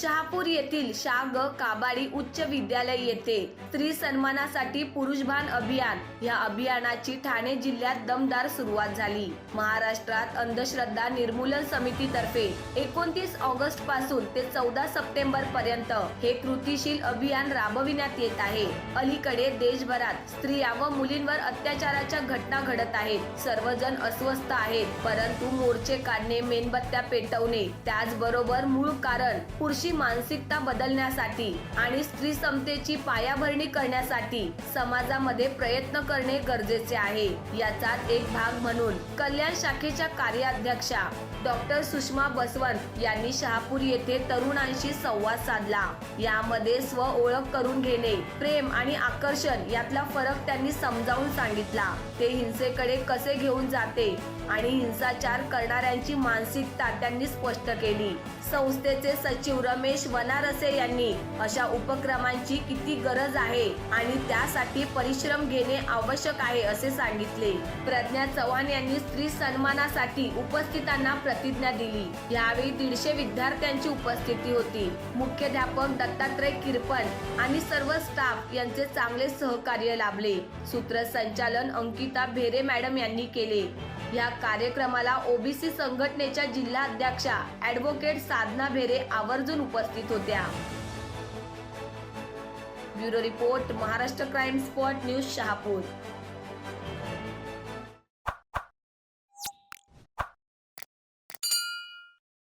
शहापूर येथील शाग काबाडी उच्च विद्यालय येथे स्त्री सन्मानासाठी पुरुषभान अभियान या अभियानाची ठाणे जिल्ह्यात दमदार सुरुवात झाली. महाराष्ट्रात अंधश्रद्धा निर्मूलन समितीतर्फे एकोणतीस ऑगस्टपासून ते चौदा सप्टेंबर पर्यंत हे कृतीशील अभियान राबविण्यात येत आहे. अलीकडे देशभरात स्त्रिया व मुलींवर अत्याचाराच्या घटना घडत आहेत. सर्वजण अस्वस्थ आहेत परंतु मोर्चे काढणे मेणबत्त्या पेटवणे त्याचबरोबर मूळ कारण पुरुष मानसिकता बदलण्यासाठी आणि स्त्री समतेची पायाभरणी करण्यासाठी समाजामध्ये प्रयत्न करणे गरजेचे आहे. याचाच एक भाग म्हणून कल्याण शाखेच्या कार्याध्यक्षा डॉक्टर सुषमा बसवंत यांनी शहापूर येथे तरुणांशी संवाद साधला. यामध्ये स्व ओळख करून घेणे प्रेम आणि आकर्षण यातला फरक त्यांनी समजावून सांगितला. ते हिंसेकडे कसे घेऊन जाते आणि हिंसाचार करणाऱ्यांची मानसिकता त्यांनी स्पष्ट केली. संस्थेचे सचिव रमेश वनारसे यांनी अशा उपक्रमांची किती गरज आहे आणि त्यासाठी परिश्रम घेणे आवश्यक आहे असे सांगितले. प्रज्ञा चव्हाण यांनी स्त्री सन्मानासाठी उपस्थितांना प्रतिज्ञा दिली. यावेळी दीडशे विद्यार्थ्यांची उपस्थिती होती. मुख्याध्यापक दत्तात्रय किरपन आणि सर्व स्टाफ यांचे चांगले सहकार्य लाभले. सूत्रसंचालन अंकिता भेरे मॅडम यांनी केले. या कार्यक्रमाला ओबीसी संघटनेच्या जिल्हा अध्यक्षा ऍडव्होकेट साधना भेरे आवर्जून उपस्थित होत्या. Bureau report Maharashtra crime spot news Shahapur.